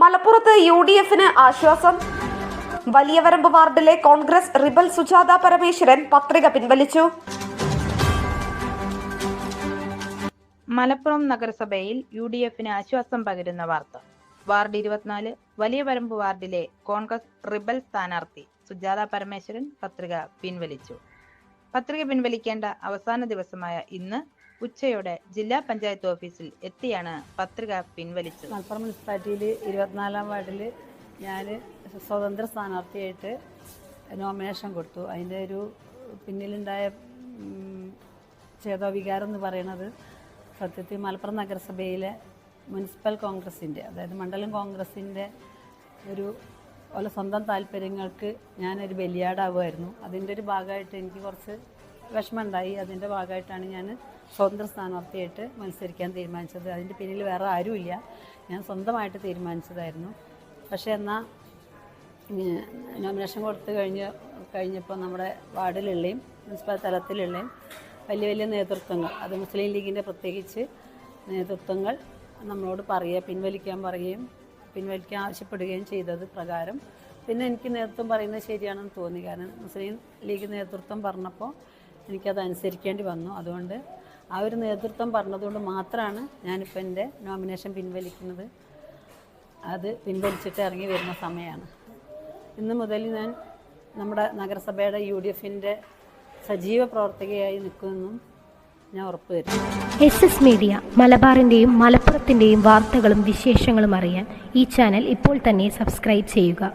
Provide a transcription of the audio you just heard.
മലപ്പുറത്ത് U D എഫിന് ആശ്വാസം വലിയവരമ്പ് വാർഡിലെ കോൺഗ്രസ് റിബൽ സുജാത പരമേശ്വരൻ പത്രിക പിൻവലിച്ചു. മലപ്പുറം നഗരസഭയിൽ യു ഡി എഫിന് ആശ്വാസം പകരുന്ന വാർത്ത. വാർഡ് ഇരുപത്തിനാല് വലിയ വരമ്പ് വാർഡിലെ കോൺഗ്രസ് റിബൽ സ്ഥാനാർത്ഥി സുജാത പരമേശ്വരൻ പത്രിക പിൻവലിച്ചു. പത്രിക പിൻവലിക്കേണ്ട അവസാന ദിവസമായ ഇന്ന് ഉച്ചയോടെ ജില്ലാ പഞ്ചായത്ത് ഓഫീസിൽ എത്തിയാണ് പത്രിക പിൻവലിച്ചത്. മലപ്പുറം മുനിസിപ്പാലിറ്റിയിൽ ഇരുപത്തിനാലാം വാർഡിൽ ഞാൻ സ്വതന്ത്ര സ്ഥാനാർത്ഥിയായിട്ട് നോമിനേഷൻ കൊടുത്തു. അതിന്റെ ഒരു പിന്നിലുണ്ടായ ചേതോവികാരം എന്ന് പറയുന്നത് സത്യത്തിൽ മലപ്പുറം നഗരസഭയിലെ മുനിസിപ്പൽ കോൺഗ്രസിന്റെ അതായത് മണ്ഡലം കോൺഗ്രസിന്റെ ഒരു പോലെ സ്വന്തം താല്പര്യങ്ങൾക്ക് ഞാനൊരു ബലിയാടാവുമായിരുന്നു. അതിന്റെ ഒരു ഭാഗമായിട്ട് എനിക്ക് കുറച്ച് വിഷമമുണ്ടായി അതിന്റെ ഭാഗമായിട്ടാണ് ഞാൻ സ്വതന്ത്ര സ്ഥാനാർത്ഥിയായിട്ട് മത്സരിക്കാൻ തീരുമാനിച്ചത്. അതിന്റെ പിന്നിൽ വേറെ ആരുമില്ല. ഞാൻ സ്വന്തമായിട്ട് തീരുമാനിച്ചതായിരുന്നു. പക്ഷേ എന്നാൽ നോമിനേഷൻ കൊടുത്ത് കഴിഞ്ഞ് കഴിഞ്ഞപ്പോൾ നമ്മുടെ വാർഡിലുള്ളയും മുനിസിപ്പൽ തലത്തിലുള്ളയും വലിയ വലിയ നേതൃത്വങ്ങൾ അത് മുസ്ലിം ലീഗിന്റെ പ്രത്യേകിച്ച് നേതൃത്വങ്ങൾ നമ്മളോട് പറയുക പിൻവലിക്കാൻ പറയുകയും പിൻവലിക്കാൻ ആവശ്യപ്പെടുകയും ചെയ്തത് പ്രകാരം. പിന്നെ എനിക്ക് നേതൃത്വം പറയുന്നത് ശരിയാണെന്ന് തോന്നി. കാരണം മുസ്ലിം ലീഗ് നേതൃത്വം പറഞ്ഞപ്പോൾ എനിക്കത് അനുസരിക്കേണ്ടി വന്നു. അതുകൊണ്ട് ആ ഒരു നേതൃത്വം പറഞ്ഞതുകൊണ്ട് മാത്രമാണ് ഞാനിപ്പോൾ എന്റെ നോമിനേഷൻ പിൻവലിക്കുന്നത്. അത് പിൻവലിച്ചിട്ട് ഇറങ്ങി വരുന്ന സമയമാണ് ഇന്ന് മുതൽ ഞാൻ നമ്മുടെ നഗരസഭയുടെ യു ഡി എഫിന്റെ സജീവ പ്രവർത്തകയായി നിൽക്കുമെന്നും ഞാൻ ഉറപ്പ് തരുന്നു എസ് എസ് മീഡിയ മലബാറിന്റെയും മലപ്പുറത്തിന്റെയും വാർത്തകളും വിശേഷങ്ങളും അറിയാൻ ഈ ചാനൽ ഇപ്പോൾ തന്നെ സബ്സ്ക്രൈബ് ചെയ്യുക.